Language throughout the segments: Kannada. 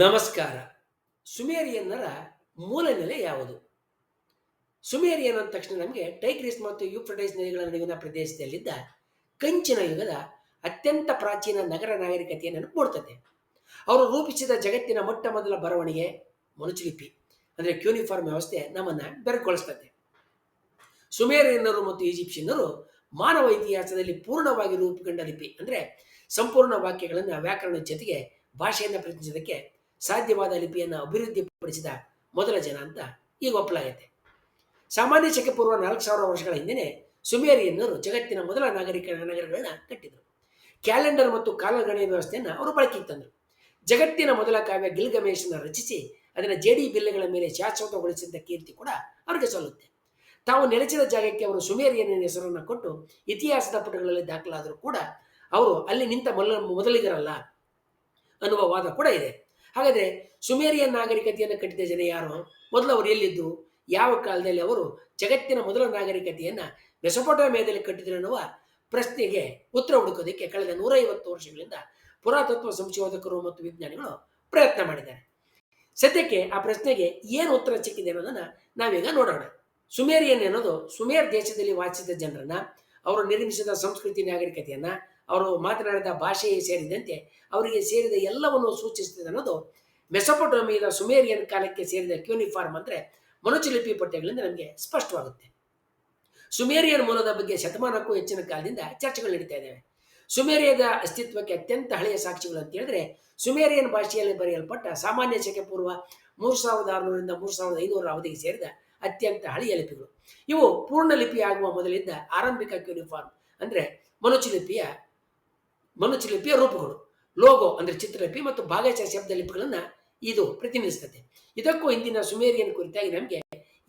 ನಮಸ್ಕಾರ. ಸುಮೇರಿಯನ್ನರ ಮೂಲ ನೆಲೆ ಯಾವುದು? ಸುಮೇರಿಯನ್ ಅಂದ ತಕ್ಷಣ ನಮಗೆ ಟೈಗ್ರಿಸ್ ಮತ್ತು ಯೂಫ್ರಟೈಸ್ ನದಿಗಳ ನಡುವಿನ ಪ್ರದೇಶದಲ್ಲಿದ್ದ ಕಂಚಿನ ಯುಗದ ಅತ್ಯಂತ ಪ್ರಾಚೀನ ನಗರ ನಾಗರಿಕತೆಯ ನೆನಪು ಮೂಡ್ತದೆ ಅವರು ರೂಪಿಸಿದ ಜಗತ್ತಿನ ಮೊಟ್ಟ ಮೊದಲ ಬರವಣಿಗೆ ಮನುಚುಲಿಪಿ ಅಂದರೆ ಕ್ಯೂನಿಫಾರ್ಮ್ ವ್ಯವಸ್ಥೆ ನಮ್ಮನ್ನು ಬೆರಗೊಳಿಸ್ತದೆ ಸುಮೇರಿಯನ್ನರು ಮತ್ತು ಈಜಿಪ್ಷಿಯನ್ನರು ಮಾನವ ಇತಿಹಾಸದಲ್ಲಿ ಪೂರ್ಣವಾಗಿ ರೂಪುಗೊಂಡ ಲಿಪಿ, ಅಂದರೆ ಸಂಪೂರ್ಣ ವಾಕ್ಯಗಳನ್ನು ವ್ಯಾಕರಣದ ಜೊತೆಗೆ ಭಾಷೆಯನ್ನು ಪ್ರತಿನಿಧಿಸೋದಕ್ಕೆ ಸಾಧ್ಯವಾದ ಲಿಪಿಯನ್ನು ಅಭಿವೃದ್ಧಿಪಡಿಸಿದ ಮೊದಲ ಜನ ಅಂತ ಈಗ ಒಪ್ಪಲಾಗೈತೆ ಸಾಮಾನ್ಯ ಪೂರ್ವ ನಾಲ್ಕು ಸಾವಿರ ವರ್ಷಗಳ ಹಿಂದೆ ಸುಮೇರಿಯನ್ನರು ಜಗತ್ತಿನ ಮೊದಲ ನಾಗರಿಕ ನಗರಗಳನ್ನ ಕಟ್ಟಿದರು. ಕ್ಯಾಲೆಂಡರ್ ಮತ್ತು ಕಾಲಗಣನೆ ವ್ಯವಸ್ಥೆಯನ್ನು ಅವರು ಬಳಕೆಗೆ ತಂದರು. ಜಗತ್ತಿನ ಮೊದಲ ಕಾವ್ಯ ಗಿಲ್ಗಮೇಶನ ರಚಿಸಿ ಅದನ್ನು ಜೇಡಿ ಬಿಲ್ಲೆಗಳ ಮೇಲೆ ಶಾಶ್ವತಗೊಳಿಸಿದ ಕೀರ್ತಿ ಕೂಡ ಅವರಿಗೆ ಸಲ್ಲುತ್ತೆ. ತಾವು ನೆಲೆಸಿದ ಜಾಗಕ್ಕೆ ಅವರು ಸುಮೇರಿಯನ್ ಹೆಸರನ್ನು ಕೊಟ್ಟು ಇತಿಹಾಸದ ಪುಟಗಳಲ್ಲಿ ದಾಖಲಾದರೂ ಕೂಡ ಅವರು ಅಲ್ಲಿ ನಿಂತ ಮೊದಲ ಮೊದಲಿಗರಲ್ಲ ಅನ್ನುವ ವಾದ ಕೂಡ ಇದೆ. ಹಾಗಾದರೆ ಸುಮೇರಿಯನ್ ನಾಗರಿಕತೆಯನ್ನು ಕಟ್ಟಿದ ಜನ ಯಾರು? ಮೊದಲು ಅವರು ಎಲ್ಲಿದ್ದು? ಯಾವ ಕಾಲದಲ್ಲಿ ಅವರು ಜಗತ್ತಿನ ಮೊದಲ ನಾಗರಿಕತೆಯನ್ನು ಮೆಸೊಪೊಟೋಮಿಯಾದಲ್ಲಿ ಕಟ್ಟಿದ್ರು ಅನ್ನುವ ಪ್ರಶ್ನೆಗೆ ಉತ್ತರ ಹುಡುಕೋದಕ್ಕೆ ಕಳೆದ ನೂರೈವತ್ತು ವರ್ಷಗಳಿಂದ ಪುರಾತತ್ವ ಸಂಶೋಧಕರು ಮತ್ತು ವಿಜ್ಞಾನಿಗಳು ಪ್ರಯತ್ನ ಮಾಡಿದ್ದಾರೆ. ಸದ್ಯಕ್ಕೆ ಆ ಪ್ರಶ್ನೆಗೆ ಏನು ಉತ್ತರ ಸಿಕ್ಕಿದೆ ಅನ್ನೋದನ್ನು ನಾವೀಗ ನೋಡೋಣ. ಸುಮೇರಿಯನ್ ಅನ್ನೋದು ಸುಮೇರ್ ದೇಶದಲ್ಲಿ ವಾಸಿಸಿದ ಜನರನ್ನ, ಅವರು ನಿರ್ಮಿಸಿದ ಸಂಸ್ಕೃತಿ ನಾಗರಿಕತೆಯನ್ನ ಅವರು ಮಾತನಾಡಿದ ಭಾಷೆಯೇ ಸೇರಿದಂತೆ ಅವರಿಗೆ ಸೇರಿದ ಎಲ್ಲವನ್ನು ಸೂಚಿಸುತ್ತದೆ ಅನ್ನೋದು ಮೆಸೊಪೊಟೋಮಿಯದ ಸುಮೇರಿಯನ್ ಕಾಲಕ್ಕೆ ಸೇರಿದ ಕ್ಯೂನಿಫಾರ್ಮ್ ಅಂದರೆ ಮನುಚುಲಿಪಿ ಪಠ್ಯಗಳಿಂದ ನಮಗೆ ಸ್ಪಷ್ಟವಾಗುತ್ತೆ. ಸುಮೇರಿಯನ್ ಮೂಲದ ಬಗ್ಗೆ ಶತಮಾನಕ್ಕೂ ಹೆಚ್ಚಿನ ಕಾಲದಿಂದ ಚರ್ಚೆಗಳು ನಡೀತಾ ಇದ್ದಾವೆ. ಸುಮೇರಿಯದ ಅಸ್ತಿತ್ವಕ್ಕೆ ಅತ್ಯಂತ ಹಳೆಯ ಸಾಕ್ಷಿಗಳು ಅಂತ ಹೇಳಿದ್ರೆ ಸುಮೇರಿಯನ್ ಭಾಷೆಯಲ್ಲಿ ಬರೆಯಲ್ಪಟ್ಟ ಸಾಮಾನ್ಯ ಶಕೆ ಪೂರ್ವ ಮೂರು ಸಾವಿರದ ಆರುನೂರರಿಂದ ಮೂರು ಸಾವಿರದ ಐನೂರ ಅವಧಿಗೆ ಸೇರಿದ ಅತ್ಯಂತ ಹಳೆಯ ಲಿಪಿಗಳು. ಇವು ಪೂರ್ಣ ಲಿಪಿ ಆಗುವ ಮೊದಲಿದ್ದ ಆರಂಭಿಕ ಕ್ಯೂನಿಫಾರ್ಮ್ ಅಂದರೆ ಮನುಚುಲಿಪಿಯ ಮನುಚುಲಿಪಿಯ ರೂಪಗಳು. ಲೋಗೋ ಅಂದರೆ ಚಿತ್ರಲಿಪಿ ಮತ್ತು ಭಾಗಶಃ ಶಬ್ದ ಲಿಪಿಗಳನ್ನು ಇದು ಪ್ರತಿನಿಧಿಸುತ್ತದೆ. ಇದಕ್ಕೂ ಹಿಂದಿನ ಸುಮೇರಿಯನ್ ಕುರಿತಾಗಿ ನಮಗೆ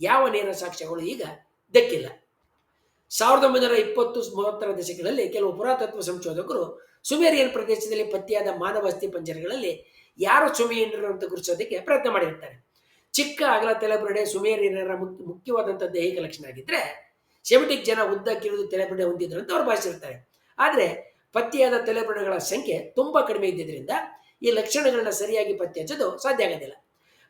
ಯಾವ ನೇರ ಸಾಕ್ಷ್ಯಗಳು ಈಗ ದಕ್ಕಿಲ್ಲ. ಸಾವಿರದ ಒಂಬೈನೂರ ಇಪ್ಪತ್ತು ಮೂವತ್ತರ ದಶಕಗಳಲ್ಲಿ ಕೆಲವು ಪುರಾತತ್ವ ಸಂಶೋಧಕರು ಸುಮೇರಿಯನ್ ಪ್ರದೇಶದಲ್ಲಿ ಪತ್ತೆಯಾದ ಮಾನವ ಅಸ್ಥಿ ಪಂಜರಗಳಲ್ಲಿ ಯಾರು ಸುಮೇರಿಯನರು ಅಂತ ಗುರುತಿಸೋದಕ್ಕೆ ಪ್ರಯತ್ನ ಮಾಡಿರ್ತಾರೆ. ಚಿಕ್ಕ ಅಗಲ ತಲೆಬುರಡೆ ಸುಮೇರಿಯನರ ಮುಖ್ಯ ಮುಖ್ಯವಾದಂಥ ದೈಹಿಕ ಲಕ್ಷಣ ಆಗಿದ್ರೆ, ಸೆಮಿಟಿಕ್ ಜನ ಉದ್ದ ಕಿರಿದು ತಲೆಬುರಡೆ ಹೊಂದಿದ್ರು ಅಂತ ಅವ್ರು ಭಾವಿಸಿರ್ತಾರೆ. ಆದರೆ ಪತ್ತೆಯಾದ ತಲೆಬುರಡೆಗಳ ಸಂಖ್ಯೆ ತುಂಬ ಕಡಿಮೆ ಇದ್ದಿದ್ದರಿಂದ ಈ ಲಕ್ಷಣಗಳನ್ನ ಸರಿಯಾಗಿ ಪತ್ತೆ ಹಚ್ಚೋದು ಸಾಧ್ಯ ಆಗೋದಿಲ್ಲ.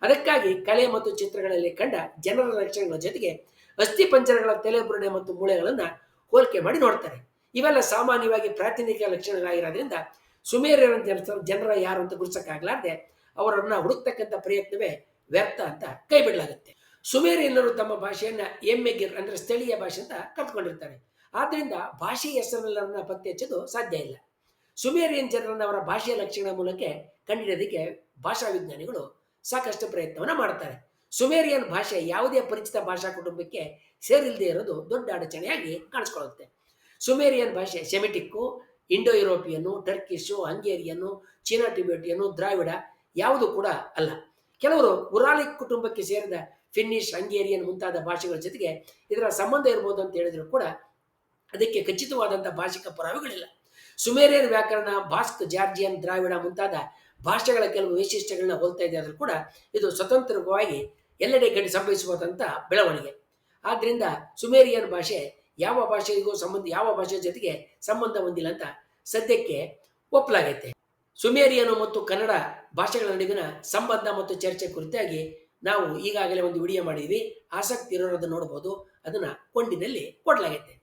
ಅದಕ್ಕಾಗಿ ಕಲೆ ಮತ್ತು ಚಿತ್ರಗಳಲ್ಲಿ ಕಂಡ ಜನರ ಲಕ್ಷಣಗಳ ಜೊತೆಗೆ ಅಸ್ಥಿ ಪಂಜರಗಳ ತಲೆಬುರುಡೆ ಮತ್ತು ಮೂಳೆಗಳನ್ನು ಹೋಲಿಕೆ ಮಾಡಿ ನೋಡ್ತಾರೆ. ಇವೆಲ್ಲ ಸಾಮಾನ್ಯವಾಗಿ ಪ್ರಾತಿನಿಧಿಕ ಲಕ್ಷಣಗಳಾಗಿರೋದ್ರಿಂದ ಸುಮೇರಿಯರ ಜನ ಜನರ ಯಾರು ಅಂತ ಗುರುಸಕ್ಕಾಗಲಾರ್ದೆ ಅವರನ್ನ ಹುಡುಕ್ತಕ್ಕಂಥ ಪ್ರಯತ್ನವೇ ವ್ಯರ್ಥ ಅಂತ ಕೈ ಬಿಡಲಾಗುತ್ತೆ. ಸುಮೇರಿಯನ್ನರು ತಮ್ಮ ಭಾಷೆಯನ್ನ ಎಮ್ಮೆಗಿರ್ ಅಂದ್ರೆ ಸ್ಥಳೀಯ ಭಾಷೆ ಅಂತ ಕಲ್ತ್ಕೊಂಡಿರ್ತಾರೆ. ಆದ್ರಿಂದ ಭಾಷೆ ಹೆಸರನ್ನ ಪತ್ತೆ ಹಚ್ಚೋದು ಸಾಧ್ಯ ಇಲ್ಲ. ಸುಮೇರಿಯನ್ ಜನರನ್ನ ಅವರ ಭಾಷೆಯ ಲಕ್ಷಣ ಮೂಲಕ ಕಂಡುಹಿಡಿಯೋದಕ್ಕೆ ಭಾಷಾ ವಿಜ್ಞಾನಿಗಳು ಸಾಕಷ್ಟು ಪ್ರಯತ್ನವನ್ನ ಮಾಡ್ತಾರೆ. ಸುಮೇರಿಯನ್ ಭಾಷೆ ಯಾವುದೇ ಪರಿಚಿತ ಭಾಷಾ ಕುಟುಂಬಕ್ಕೆ ಸೇರಿಲ್ಲದೆ ಇರೋದು ದೊಡ್ಡ ಅಡಚಣೆಯಾಗಿ ಕಾಣಿಸ್ಕೊಳ್ಳುತ್ತೆ. ಸುಮೇರಿಯನ್ ಭಾಷೆ ಸೆಮಿಟಿಕ್ಕು ಇಂಡೋ ಯುರೋಪಿಯನ್ನು ಟರ್ಕಿಶು ಹಂಗೇರಿಯನ್ನು ಚೀನಾ ಟಿಬೇಟಿಯನ್ನು ದ್ರಾವಿಡ ಯಾವುದು ಕೂಡ ಅಲ್ಲ. ಕೆಲವರು ಉರಾಲಿಕ್ ಕುಟುಂಬಕ್ಕೆ ಸೇರಿದ ಫಿನ್ನಿಶ್, ಹಂಗೇರಿಯನ್ ಮುಂತಾದ ಭಾಷೆಗಳ ಜೊತೆಗೆ ಇದರ ಸಂಬಂಧ ಇರ್ಬೋದು ಅಂತ ಹೇಳಿದ್ರು ಕೂಡ ಅದಕ್ಕೆ ಖಚಿತವಾದಂಥ ಭಾಷಿಕ ಪುರಾವೆಗಳಿಲ್ಲ. ಸುಮೇರಿಯನ್ ವ್ಯಾಕರಣ, ಭಾಸ್ಕ್, ಜಾರ್ಜಿಯನ್, ದ್ರಾವಿಡ ಮುಂತಾದ ಭಾಷೆಗಳ ಕೆಲವು ವೈಶಿಷ್ಟ್ಯಗಳನ್ನ ಹೋಲ್ತಾ ಇದೆ ಆದರೂ ಕೂಡ ಇದು ಸ್ವತಂತ್ರವಾಗಿ ಎಲ್ಲೆಡೆ ಗಡಿ ಸಂಭವಿಸುವಂಥ ಬೆಳವಣಿಗೆ. ಆದ್ದರಿಂದ ಸುಮೇರಿಯನ್ ಭಾಷೆ ಯಾವ ಭಾಷೆಗೂ ಸಂಬಂಧ, ಯಾವ ಭಾಷೆ ಜೊತೆಗೆ ಸಂಬಂಧ ಹೊಂದಿಲ್ಲ ಅಂತ ಸದ್ಯಕ್ಕೆ ಒಪ್ಪಲಾಗೈತೆ ಸುಮೇರಿಯನು ಮತ್ತು ಕನ್ನಡ ಭಾಷೆಗಳ ನಡುವಿನ ಸಂಬಂಧ ಮತ್ತು ಚರ್ಚೆ ಕುರಿತಾಗಿ ನಾವು ಈಗಾಗಲೇ ಒಂದು ವಿಡಿಯೋ ಮಾಡಿದ್ವಿ. ಆಸಕ್ತಿ ಇರೋರನ್ನು ನೋಡಬಹುದು ಅದನ್ನ ಕೊಂಡಿನಲ್ಲಿ ಕೊಡಲಾಗೈತೆ.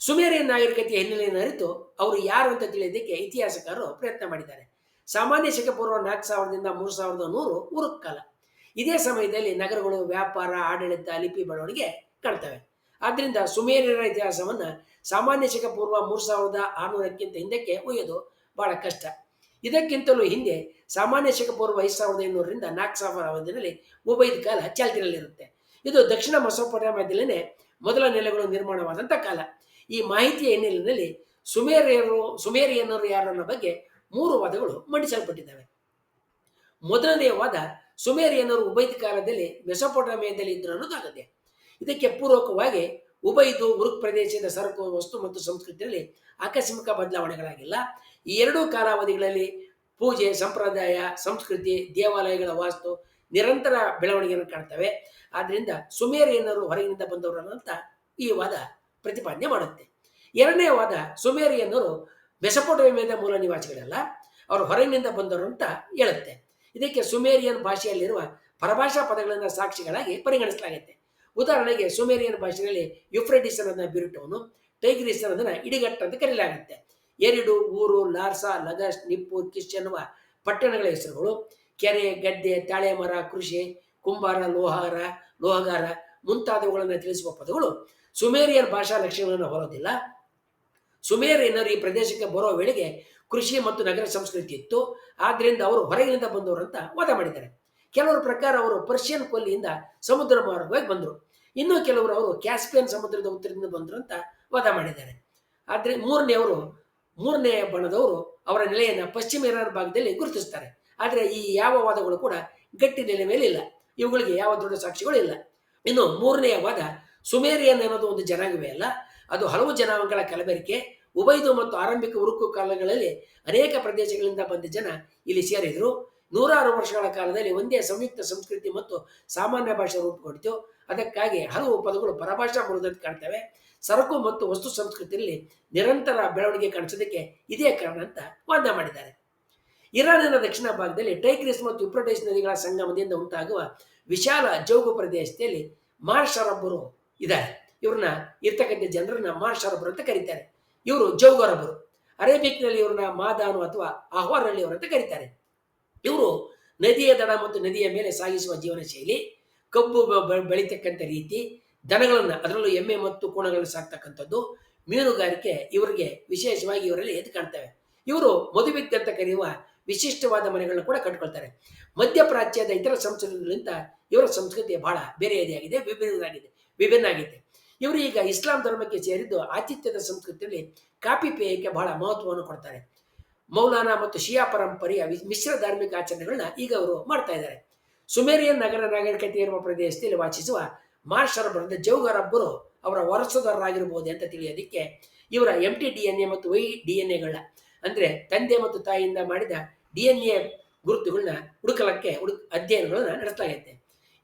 ಸುಮೇರಿಯನ್ ನಾಗರಿಕತೆಯ ಹಿನ್ನೆಲೆಯನ್ನು ಅರಿತು ಅವರು ಯಾರು ಅಂತ ತಿಳಿಯೋದಕ್ಕೆ ಇತಿಹಾಸಕಾರರು ಪ್ರಯತ್ನ ಮಾಡಿದ್ದಾರೆ. ಸಾಮಾನ್ಯ ಶಕ ಪೂರ್ವ ನಾಲ್ಕು ಸಾವಿರದಿಂದ ಮೂರು ಸಾವಿರದ ನೂರು ಉರುಕ್ ಕಾಲ ಇದೇ ಸಮಯದಲ್ಲಿ ನಗರಗಳು ವ್ಯಾಪಾರ, ಆಡಳಿತ, ಲಿಪಿ ಬೆಳವಣಿಗೆ ಕಾಣ್ತವೆ ಆದ್ದರಿಂದ ಸುಮೇರಿಯರ ಇತಿಹಾಸವನ್ನು ಸಾಮಾನ್ಯ ಶಕ ಪೂರ್ವ ಮೂರು ಸಾವಿರದ ಆರುನೂರಕ್ಕಿಂತ ಹಿಂದಕ್ಕೆ ಒಯ್ಯೋದು ಬಹಳ ಕಷ್ಟ. ಇದಕ್ಕಿಂತಲೂ ಹಿಂದೆ ಸಾಮಾನ್ಯ ಶಕ ಪೂರ್ವ ಐದು ಸಾವಿರದ ಐನೂರರಿಂದ ನಾಲ್ಕು ಸಾವಿರ ಅವಧಿಯಲ್ಲಿ ಉಭಯದ ಕಾಲ ಚಾಲ್ತಿನಲ್ಲಿರುತ್ತೆ. ಇದು ದಕ್ಷಿಣ ಮೊಸೊಪೊಟಾಮಿಯಾದಲ್ಲೇ ಮೊದಲ ನೆಲೆಗಳು ನಿರ್ಮಾಣವಾದಂಥ ಕಾಲ. ಈ ಮಾಹಿತಿಯ ಹಿನ್ನೆಲೆಯಲ್ಲಿ ಸುಮೇರಿಯರು, ಸುಮೇರಿಯನ್ನರು ಯಾರನ್ನ ಬಗ್ಗೆ ಮೂರು ವಾದಗಳು ಮಂಡಿಸಲ್ಪಟ್ಟಿದ್ದಾವೆ. ಮೊದಲನೆಯ ವಾದ, ಸುಮೇರಿಯನ್ನರು ಉಭಯದ ಕಾಲದಲ್ಲಿ ಮೆಸೊಪೊಟಾಮಿಯಾದಲ್ಲಿ ಇದ್ದರು ಅನ್ನೋದಾಗದೆ ಇದಕ್ಕೆ ಪೂರ್ವಕವಾಗಿ ಉಭಯದು ಉರುಕ್ ಪ್ರದೇಶದ ಸರಕು, ವಸ್ತು ಮತ್ತು ಸಂಸ್ಕೃತಿಯಲ್ಲಿ ಆಕಸ್ಮಿಕ ಬದಲಾವಣೆಗಳಾಗಿಲ್ಲ. ಈ ಎರಡೂ ಕಾಲಾವಧಿಗಳಲ್ಲಿ ಪೂಜೆ, ಸಂಪ್ರದಾಯ, ಸಂಸ್ಕೃತಿ, ದೇವಾಲಯಗಳ ವಾಸ್ತು ನಿರಂತರ ಬೆಳವಣಿಗೆಯನ್ನು ಕಾಣ್ತವೆ. ಆದ್ದರಿಂದ ಸುಮೇರಿಯನ್ನರು ಹೊರಗಿನಿಂದ ಬಂದವರು ಅಂತ ಈ ವಾದ ಪ್ರತಿಪಾದನೆ ಮಾಡುತ್ತೆ. ಎರಡನೇ ವಾದ ಸುಮೇರಿಯನ್ನರು ಮೆಸಪೋಟೋಮಿಯಾದ ಮೂಲ ನಿವಾಸಿಗಳಲ್ಲ, ಅವರು ಹೊರಗಿನಿಂದ ಬಂದರು ಅಂತ ಹೇಳುತ್ತೆ. ಇದಕ್ಕೆ ಸುಮೇರಿಯನ್ ಭಾಷೆಯಲ್ಲಿರುವ ಪರಭಾಷಾ ಪದಗಳನ್ನು ಸಾಕ್ಷಿಗಳಾಗಿ ಪರಿಗಣಿಸಲಾಗುತ್ತೆ ಉದಾಹರಣೆಗೆ ಸುಮೇರಿಯನ್ ಭಾಷೆಯಲ್ಲಿ ಯುಫ್ರೆಟಿಸ್ ಅನ್ನೋದನ್ನ ಬಿರುಟೋನು ಟೈಗ್ರಿಸ್ ಅನ್ನೋದನ್ನ ಇಡಿಗಟ್ಟ ಅಂತ ಕರೆಯಲಾಗುತ್ತೆ ಎರಿಡು, ಊರು, ಲಾರ್ಸಾ ಲಗಸ್ ನಿಪ್ಪು, ಕಿಶ್ ಎನ್ನುವ ಪಟ್ಟಣಗಳ ಹೆಸರುಗಳು ಕೆರೆ ಗದ್ದೆ ತಾಳೆ ಮರ ಕೃಷಿ, ಕುಂಬಾರ, ಲೋಹಾರ, ಲೋಹಗಾರ ಮುಂತಾದವುಗಳನ್ನು ತಿಳಿಸುವ ಪದಗಳು ಸುಮೇರಿಯನ್ ಭಾಷಾ ಲಕ್ಷಣಗಳನ್ನು ಹೊರೋದಿಲ್ಲ ಸುಮೇರಿಯನರು ಈ ಪ್ರದೇಶಕ್ಕೆ ಬರೋ ವೇಳೆಗೆ ಕೃಷಿ ಮತ್ತು ನಗರ ಸಂಸ್ಕೃತಿ ಇತ್ತು. ಆದ್ರಿಂದ ಅವರು ಹೊರಗಿನಿಂದ ಬಂದವರು ಅಂತ ವಾದ ಮಾಡಿದ್ದಾರೆ. ಕೆಲವರ ಪ್ರಕಾರ ಅವರು ಪರ್ಷಿಯನ್ ಕೊಲ್ಲಿಯಿಂದ ಸಮುದ್ರ ಮಾರ್ಗವಾಗಿ ಬಂದರು. ಇನ್ನು ಕೆಲವರು ಅವರು ಕ್ಯಾಸ್ಪಿಯನ್ ಸಮುದ್ರದ ಉತ್ತರದಿಂದ ಬಂದರು ಅಂತ ವಾದ ಮಾಡಿದ್ದಾರೆ. ಆದರೆ ಮೂರನೆಯವರು ಮೂರನೇ ಬಣದವರು ಅವರ ನೆಲೆಯನ್ನು ಪಶ್ಚಿಮ ಇರಾನ್ ಭಾಗದಲ್ಲಿ ಗುರುತಿಸ್ತಾರೆ. ಆದರೆ ಈ ಯಾವ ವಾದಗಳು ಕೂಡ ಗಟ್ಟಿ ನೆಲೆ ಮೇಲೆ ಇಲ್ಲ. ಇವುಗಳಿಗೆ ಯಾವ ದೊಡ್ಡ ಸಾಕ್ಷಿಗಳು ಇಲ್ಲ. ಇನ್ನು ಮೂರನೆಯ ವಾದ ಸುಮೇರಿಯನ್ ಅನ್ನೋದು ಒಂದು ಜನಾಂಗವೇ ಅಲ್ಲ. ಅದು ಹಲವು ಜನಾಂಗಗಳ ಕಲಬೆರಿಕೆ. ಉಬೈದು ಮತ್ತು ಆರಂಭಿಕ ಉರುಕು ಕಾಲಗಳಲ್ಲಿ ಅನೇಕ ಪ್ರದೇಶಗಳಿಂದ ಬಂದ ಜನ ಇಲ್ಲಿ ಸೇರಿದರು. ನೂರಾರು ವರ್ಷಗಳ ಕಾಲದಲ್ಲಿ ಒಂದೇ ಸಂಯುಕ್ತ ಸಂಸ್ಕೃತಿ ಮತ್ತು ಸಾಮಾನ್ಯ ಭಾಷೆ ರೂಪುಗೊಂಡಿತು ಅದಕ್ಕಾಗಿ ಹಲವು ಪದಗಳು ಪರಭಾಷಾ ಮೂಲದಲ್ಲಿ ಕಾಣ್ತವೆ. ಸರಕು ಮತ್ತು ವಸ್ತು ಸಂಸ್ಕೃತಿಯಲ್ಲಿ ನಿರಂತರ ಬೆಳವಣಿಗೆ ಕಾಣಿಸೋದಕ್ಕೆ ಇದೇ ಕಾರಣ ಅಂತ ವಾದ ಮಾಡಿದ್ದಾರೆ. ಇರಾನಿನ ದಕ್ಷಿಣ ಭಾಗದಲ್ಲಿ ಟೈಗ್ರಿಸ್ ಮತ್ತು ಯುಪ್ರಟೈಸ್ ನದಿಗಳ ಸಂಗಮದಿಂದ ಉಂಟಾಗುವ ವಿಶಾಲ ಜೌಗು ಪ್ರದೇಶದಲ್ಲಿ ಮಾರ್ಷರಬ್ಬರು ಇದ್ದಾರೆ ಇವ್ರನ್ನ ಇರ್ತಕ್ಕಂಥ ಜನರನ್ನ ಮಾರ್ಷರಬ್ಬರು ಅಂತ ಕರೀತಾರೆ. ಇವರು ಜೌಗರಬ್ಬರು ಅರೇಬಿಕ್ನಲ್ಲಿ ಇವ್ರನ್ನ ಮಾದಾನು ಅಥವಾ ಅಹ್ವಾರಳ್ಳಿಯವರು ಅಂತ ಕರೀತಾರೆ. ಇವರು ನದಿಯ ದಡ ಮತ್ತು ನದಿಯ ಮೇಲೆ ಸಾಗಿಸುವ ಜೀವನ ಶೈಲಿ ಕಬ್ಬು ಬೆಳೀತಕ್ಕಂಥ ರೀತಿ, ದನಗಳನ್ನು ಅದರಲ್ಲೂ ಎಮ್ಮೆ ಮತ್ತು ಕೋಣಗಳನ್ನು ಸಾಕ್ತಕ್ಕಂಥದ್ದು, ಮೀನುಗಾರಿಕೆ ಇವರಿಗೆ ವಿಶೇಷವಾಗಿ ಇವರಲ್ಲಿ ಎದ್ದು ಕಾಣ್ತವೆ. ಇವರು ಮದುವೆ ಅಂತ ಕರೆಯುವ ವಿಶಿಷ್ಟವಾದ ಮನೆಗಳನ್ನು ಕೂಡ ಕಟ್ಕೊಳ್ತಾರೆ. ಮಧ್ಯಪ್ರಾಚ್ಯದ ಇತರ ಸಂಸ್ಕೃತಿಗಳಿಂದ ಇವರ ಸಂಸ್ಕೃತಿ ಬಹಳ ಬೇರೆಯದಾಗಿದೆ ವಿಭಿನ್ನವಾಗಿದೆ ವಿಭಿನ್ನ ಆಗಿದೆ ಇವರು ಈಗ ಇಸ್ಲಾಂ ಧರ್ಮಕ್ಕೆ ಸೇರಿದ್ದು ಆತಿಥ್ಯದ ಸಂಸ್ಕೃತಿಯಲ್ಲಿ ಕಾಫಿ ಪೇಯಕ್ಕೆ ಬಹಳ ಮಹತ್ವವನ್ನು ಕೊಡ್ತಾರೆ. ಮೌಲಾನಾ ಮತ್ತು ಶಿಯಾ ಪರಂಪರೆಯ ಮಿಶ್ರ ಧಾರ್ಮಿಕ ಆಚರಣೆಗಳನ್ನ ಈಗ ಅವರು ಮಾಡ್ತಾ ಇದ್ದಾರೆ. ಸುಮೇರಿಯನ್ ನಗರ ನಾಗರಿಕತೆ ಇರುವ ಪ್ರದೇಶದಲ್ಲಿ ವಾಸಿಸುವ ಮಾರ್ಷರಬ್ಬರದ ಜೌಗರೊಬ್ಬರು ಅವರ ವಾರಸುದಾರರಾಗಿರಬಹುದು ಅಂತ ತಿಳಿಯೋದಕ್ಕೆ ಇವರ M T D N A ಮತ್ತು ವೈ ಡಿ ಎನ್ ಎಗಳ ಅಂದರೆ ತಂದೆ ಮತ್ತು ತಾಯಿಯಿಂದ ಮಾಡಿದ ಡಿ ಎನ್ ಎ ಗುರುತುಗಳನ್ನ ಹುಡುಕಲಕ್ಕೆ ಹುಡುಕ್ ಅಧ್ಯಯನಗಳನ್ನ ನಡೆಸಲಾಗುತ್ತೆ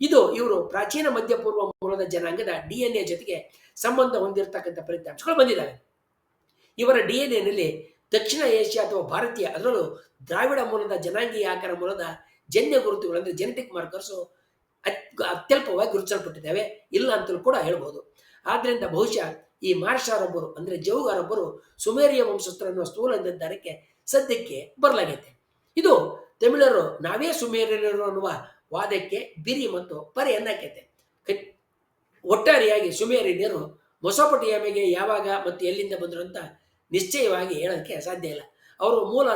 ಇದು ಇವರು ಪ್ರಾಚೀನ ಮಧ್ಯಪೂರ್ವ ಮೂಲದ ಜನಾಂಗದ ಡಿ ಎನ್ ಎ ಜೊತೆಗೆ ಸಂಬಂಧ ಹೊಂದಿರತಕ್ಕಂಥ ಫಲಿತಾಂಶಗಳು ಬಂದಿದ್ದಾವೆ. ಇವರ ಡಿ ಎನ್ ಎನಲ್ಲಿ ದಕ್ಷಿಣ ಏಷ್ಯಾ ಅಥವಾ ಭಾರತೀಯ ಅದರಲ್ಲೂ ದ್ರಾವಿಡ ಮೂಲದ ಜನಾಂಗೀಯ ಆಕಾರ ಮೂಲದ ಜನ್ಯ ಗುರುತುಗಳು ಅಂದರೆ ಜೆನೆಟಿಕ್ ಮಾರ್ಕರ್ಸು ಅತ್ಯಲ್ಪವಾಗಿ ಗುರುತಿಸಲ್ಪಟ್ಟಿದ್ದಾವೆ. ಇಲ್ಲ ಅಂತಲೂ ಕೂಡ ಹೇಳ್ಬೋದು. ಆದ್ದರಿಂದ ಬಹುಶಃ ಈ ಮಾರ್ಷಾರೊಬ್ಬರು ಅಂದರೆ ಜೌಗಾರೊಬ್ಬರು ಸುಮೇರಿಯ ವಂಶಸ್ಥರನ್ನು ಸ್ಥೂಲ ನಿರ್ಧಾರಕ್ಕೆ ಸದ್ಯಕ್ಕೆ ಬರಲಾಗೈತೆ. ಇದು ತಮಿಳರು ನಾವೇ ಸುಮೇರಿಯರು ಅನ್ನುವ ವಾದಕ್ಕೆ ಬಿರಿ ಮತ್ತು ಪರಿ ಅನ್ನಕೈತೆ. ಒಟ್ಟಾರೆಯಾಗಿ ಸುಮೇರಿಯರು ಮೇಲೆ ಯಾವಾಗ ಮತ್ತು ಎಲ್ಲಿಂದ ಬಂದರು ಅಂತ ನಿಶ್ಚಯವಾಗಿ ಹೇಳೋಕ್ಕೆ ಸಾಧ್ಯ ಇಲ್ಲ. ಅವರ ಮೂಲ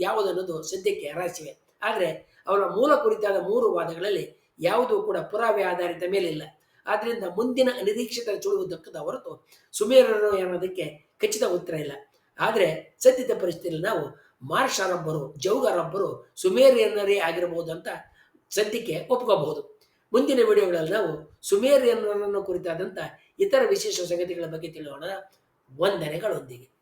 ಯಾವುದನ್ನೋದು ಸದ್ಯಕ್ಕೆ ರಾಶಿವೆ ಆದರೆ ಅವರ ಮೂಲ ಕುರಿತಾದ ಮೂರು ವಾದಗಳಲ್ಲಿ ಯಾವುದು ಕೂಡ ಪುರಾವೆ ಆಧಾರಿತ ಮೇಲಿಲ್ಲ. ಆದ್ದರಿಂದ ಮುಂದಿನ ಅನಿರೀಕ್ಷಿತ ಸುಳಿವು ಹೊರತು ಸುಮೇರರು ಅನ್ನೋದಕ್ಕೆ ಖಚಿತ ಉತ್ತರ ಇಲ್ಲ. ಆದರೆ ಸದ್ಯದ ಪರಿಸ್ಥಿತಿಯಲ್ಲಿ ನಾವು ಮಾರ್ಷರೊಬ್ಬರು ಜೌಗರೊಬ್ಬರು ಸುಮೇರಿಯನ್ನರೇ ಆಗಿರಬಹುದು ಅಂತ ಸದ್ಯಕ್ಕೆ ಒಪ್ಕೋಬಹುದು. ಮುಂದಿನ ವಿಡಿಯೋಗಳಲ್ಲಿ ನಾವು ಸುಮೇರಿಯನ್ನರನ್ನು ಕುರಿತಾದಂಥ ಇತರ ವಿಶೇಷ ಸಂಗತಿಗಳ ಬಗ್ಗೆ ತಿಳಿಯೋಣ ವಂದನೆಗಳೊಂದಿಗೆ.